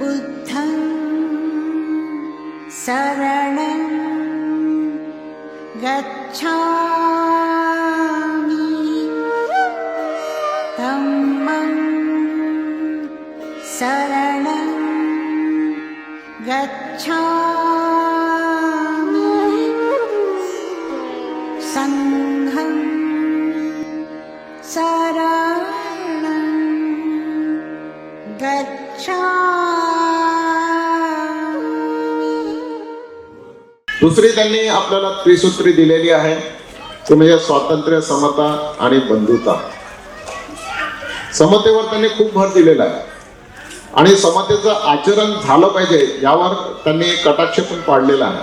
बुद्धं शरणं गच्छामि। धम्मं शरणं गच्छामि। सङ्घं शरणं गच्छामि दुसरी त्यांनी आपल्याला त्रिसूत्री दिलेली आहे. ते म्हणजे स्वातंत्र्य समता आणि बंधुता. समतेवर त्यांनी खूप भर दिलेला आहे. आणि समतेचं आचरण झालं पाहिजे यावर त्यांनी कटाक्ष पण पाडलेला आहे.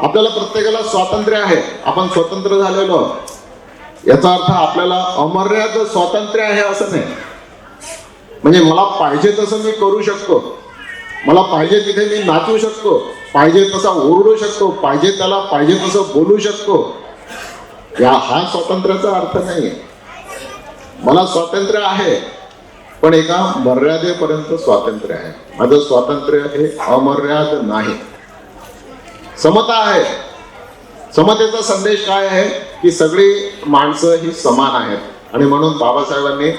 आपल्याला प्रत्येकाला स्वातंत्र्य आहे. आपण स्वतंत्र झालेलो याचा अर्थ आपल्याला अमर्याद स्वातंत्र्य आहे असं नाही. म्हणजे मला पाहिजे तसं मी करू शकतो. मला पाहिजे तिथे मी नाचू शकतो पाहिजे तसा ओरडू शकतो पाहिजे त्याला पाहिजे तसं बोलू शकतो. या हा स्वातंत्र्याचा अर्थ नाही मला स्वातंत्र्य आहे पण एका मर्यादेपर्यंत स्वातंत्र्य आहे. माझं स्वातंत्र्य हे अमर्याद नाही. समता आहे. समतेचा संदेश काय आहे? की सगळी माणसं ही समान आहेत. आणि म्हणून बाबासाहेबांनी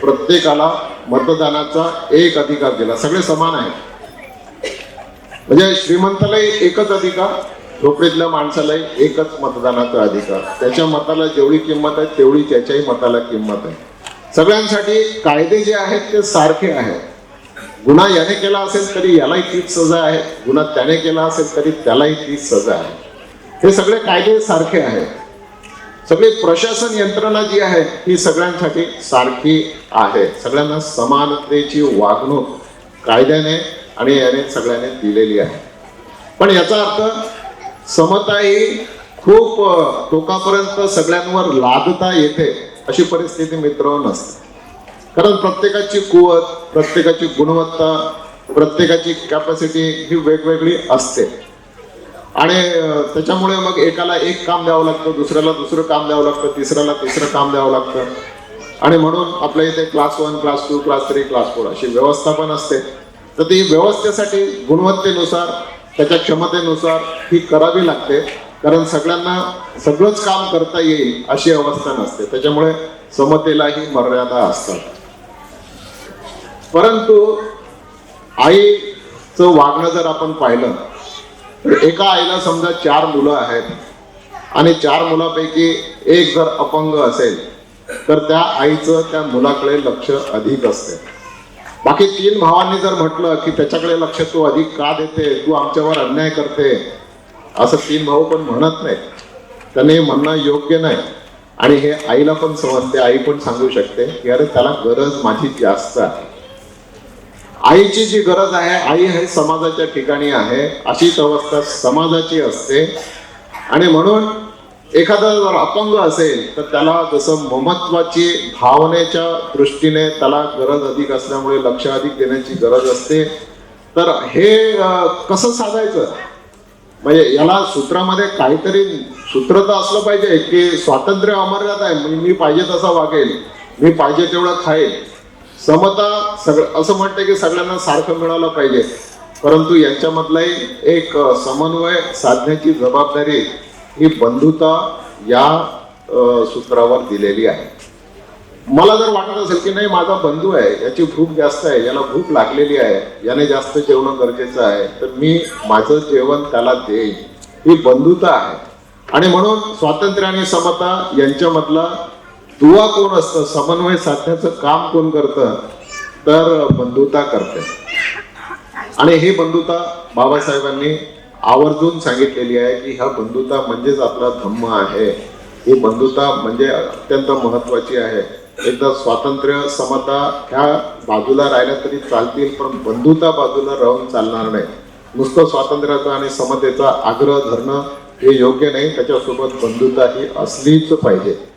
प्रत्येकाला मतदानाचा एक अधिकार दिला. सगळे समान आहेत. म्हणजे श्रीमंतालाही एकच अधिकार झोपडीतल्या माणसालाही एकच मतदानाचा अधिकार. त्याच्या मताला जेवढी किंमत आहे तेवढी त्याच्याही मताला किंमत आहे. सगळ्यांसाठी कायदे जे आहेत ते सारखे आहेत. गुन्हा याने केला असेल तरी यालाही तीच सजा आहे. गुन्हा त्याने केला असेल तरी त्यालाही तीच सजा आहे. हे सगळे कायदे सारखे आहेत. सगळी प्रशासन यंत्रणा जी आहे ही सगळ्यांसाठी सारखी आहे. सगळ्यांना समानतेची वागणूक कायद्याने आणि याने सगळ्यांनी दिलेली आहे. पण याचा अर्थ समता ही खूप टोकापर्यंत सगळ्यांवर लादता येते अशी परिस्थिती मित्र नसते. कारण प्रत्येकाची कुवत प्रत्येकाची गुणवत्ता प्रत्येकाची कॅपॅसिटी ही वेगवेगळी असते. आणि त्याच्यामुळे मग एकाला एक काम द्यावं लागतं दुसऱ्याला दुसरं काम द्यावं लागतं तिसऱ्याला तिसरं काम द्यावं लागतं. आणि म्हणून आपल्या इथे class one class two class three class four अशी व्यवस्था पण असते. तर ती व्यवस्थेसाठी गुणवत्तेनुसार त्याच्या क्षमतेनुसार ही करावी लागते. कारण सगळ्यांना सगळंच काम करता येईल अशी अवस्था नसते. त्याच्यामुळे समतेलाही मर्यादा असतात. परंतु आईचं वागणं जर आपण पाहिलं तर एका आईला समजा चार मुलं आहेत आणि चार मुलापैकी एक जर अपंग असेल तर त्या आईचं त्या मुलाकडे लक्ष अधिक असते. बाकी तीन भावांनी जर म्हटलं की त्याच्याकडे लक्ष तू अधिक का देते तू आमच्यावर अन्याय करते असं तीन भाऊ पण म्हणत नाही त्यांनी म्हणणं योग्य नाही. आणि हे आईला पण समजते आई पण सांगू शकते की अरे त्याला गरज माझी जास्त आहे. आईची जी गरज आहे आई हे समाजाच्या ठिकाणी आहे अशीच अवस्था समाजाची असते. आणि म्हणून एखादा जर अपंग असेल तर त्याला जसं ममत्वाची भावनेच्या दृष्टीने त्याला गरज अधिक असल्यामुळे लक्ष अधिक देण्याची गरज असते. तर हे कसं साधायचं? म्हणजे याला सूत्रामध्ये काहीतरी सूत्र तर असलं पाहिजे की स्वातंत्र्य अमर्याद आहे म्हणजे मी पाहिजे तसा वागेल मी पाहिजे तेवढं खाईल. समता सगळं असं म्हणते की सगळ्यांना सारखं मिळालं पाहिजे. परंतु यांच्यामधलाही एक समन्वय साधण्याची जबाबदारी ही बंधुता या सूत्रावर दिलेली आहे. मला जर वाटत असेल की नाही माझा बंधू आहे याची भूक जास्त आहे याला भूक लागलेली आहे याने जास्त जेवण गरजेचं आहे तर मी माझं जेवण त्याला देईन. ही बंधुता आहे. आणि म्हणून स्वातंत्र्य आणि समता यांच्यामधला दुवा कोण असतं समन्वय साधण्याचं काम कोण करतं तर बंधुता करते. आणि ही बंधुता बाबासाहेबांनी आवर्जून सांगितलेली आहे की ह्या बंधुता म्हणजेच आपला धम्म आहे. ही बंधुता म्हणजे अत्यंत महत्वाची आहे. एकदा स्वातंत्र्य समता ह्या बाजूला राहिल्या तरी चालतील पण बंधुता बाजूला राहून चालणार नाही. नुसतं स्वातंत्र्याचा आणि समतेचा आग्रह धरणं हे योग्य नाही. त्याच्यासोबत बंधुता ही असलीच पाहिजे.